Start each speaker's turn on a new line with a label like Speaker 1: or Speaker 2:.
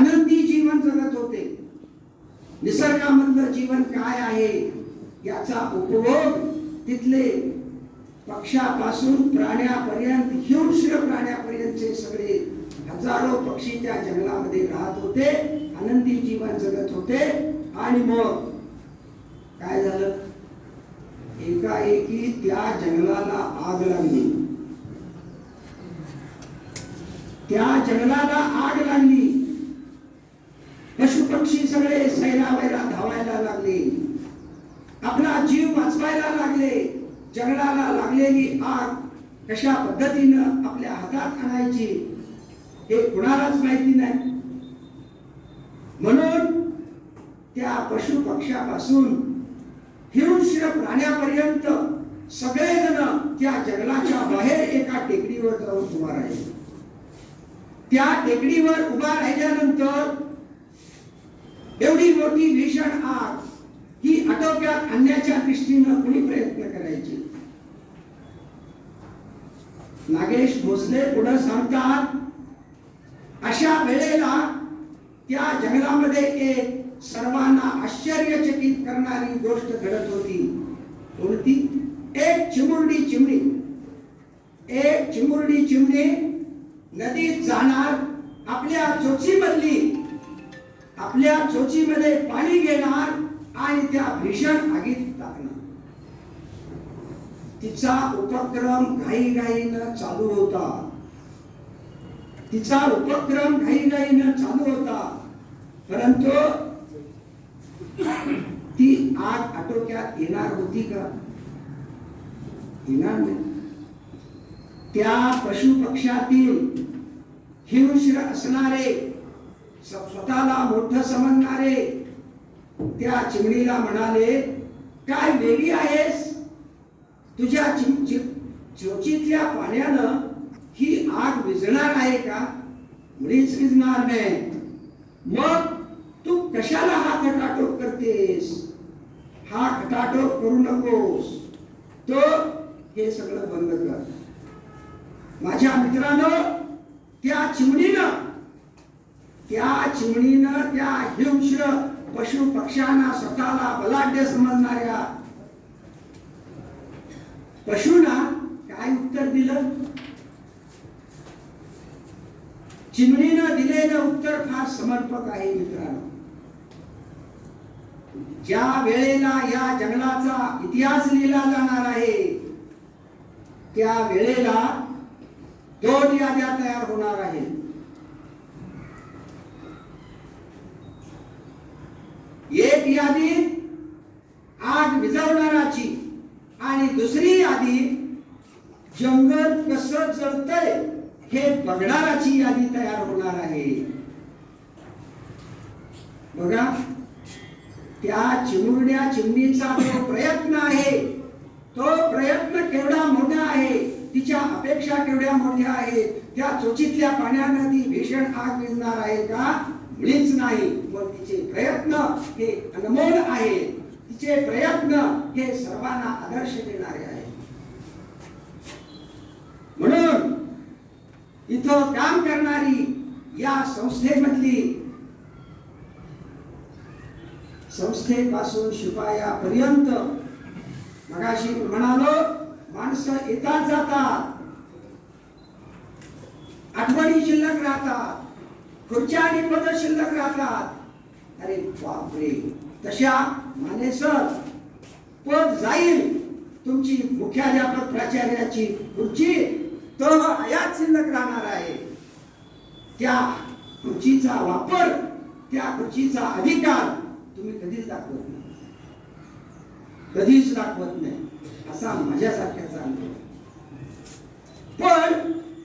Speaker 1: आनंदी जीवन जगत होते. निसर्गामधलं जीवन काय आहे याचा उपभोग तिथले पक्षापासून प्राण्यापर्यंत हिंस्र प्राण्यापर्यंतचे सगळे हजारो पक्षी त्या जंगलामध्ये राहत होते आनंदी जीवन जगत होते. आणि मग काय झालं? एकाएकी त्या जंगलाला आग लागली. त्या जंगलाला आग लागली. लागले आपला जीव वाचवायला लागले जगडाला लागलेली आग कशा पद्धतीनं आपल्या हातात आणायची हे कुणालाच माहिती नाही. म्हणून त्या पशु पक्षापासून हिंस्र प्राण्यापर्यंत सगळेजण त्या जंगलाच्या बाहेर एका टेकडीवर जाऊन उभा राहिले. त्या टेकडीवर उभा राहिल्यानंतर एवढी मोठी भीषण आग ही आटोक्यात आणण्याच्या दृष्टीनं कुणी प्रयत्न करायचे? नागेश भोसले पुढे सांगतात अशा वेळेला त्या जंगलामध्ये एक सर्वांना आश्चर्यचकित करणारी गोष्ट घडत होती. कोणती? एक चिमुरडी चिमणी. एक चिमुरडी चिमणी नदीत जाणार आपल्या चोचीमधली आपल्या चोचीमध्ये पाणी घेणार आणि त्या भीषण आगीत टाकणं तिचा उपक्रम घाईघाईनं चालू होता. तिचा उपक्रम घाईघाईनं चालू होता. परंतु ती आग आटोक्यात येणार होती का? येणार नाही. त्या पशु पक्षातील हिंस्र असणारे स्वतःला मोठं समजणारे त्या चिमणीला म्हणाले काय वेगळी आहेस? तुझ्या चिम चोचीतल्या पाण्यानं ही आग विझणार आहे का? मुळीच विझणार नाही. मग तू कशाला हा खटाटोप करतेस? हा खटाटोप करू नकोस. तो हे सगळं बंद कर. माझ्या मित्रानं त्या चिमणीनं त्या चिमणीनं त्या हिंस्र पशु पक्ष्यांना स्वतःला बलाढ्य समजणाऱ्या पशुना काय उत्तर दिलं? चिमणीनं दिलेलं उत्तर फार समर्पक आहे मित्रांनो. ज्या वेळेला या जंगलाचा इतिहास लिहिला जाणार आहे त्या वेळेला दोन याद्या तयार होणार आहेत एक यादी आग विजवणाराची आणि दुसरी यादी जंगल कसं जळतय हे बघणाराची यादी तयार होणार आहे. बघा त्या चिमुरड्या चिमणीचा जो प्रयत्न आहे तो प्रयत्न केवढा मोठा आहे तिच्या अपेक्षा केवढ्या मोठ्या आहेत त्या चोचीतल्या पाण्यानं ती भीषण आग विजणार आहे का? मुळीच नाही. मग तिचे प्रयत्न हे अनमोल आहे. तिचे प्रयत्न हे सर्वांना आदर्श देणारे आहे. म्हणून इथं काम करणारी या संस्थेमधली संस्थेपासून शिपायापर्यंत मगाशी म्हणालो माणसं येतात जातात. आठवणी शिल्लक राहतात. खुर्च्या आणि पद शिल्लक राहतात. अरे बापरे तशा माने सर पद जाईल तुमची मुख्याध्यापक प्राचार्याची खुर्ची तर आयात शिल्लक राहणार आहे. त्या खुर्चीचा वापर त्या खुर्चीचा अधिकार तुम्ही कधीच दाखवत नाही. कधीच दाखवत नाही असा माझ्यासारख्याचा अनुभव. पण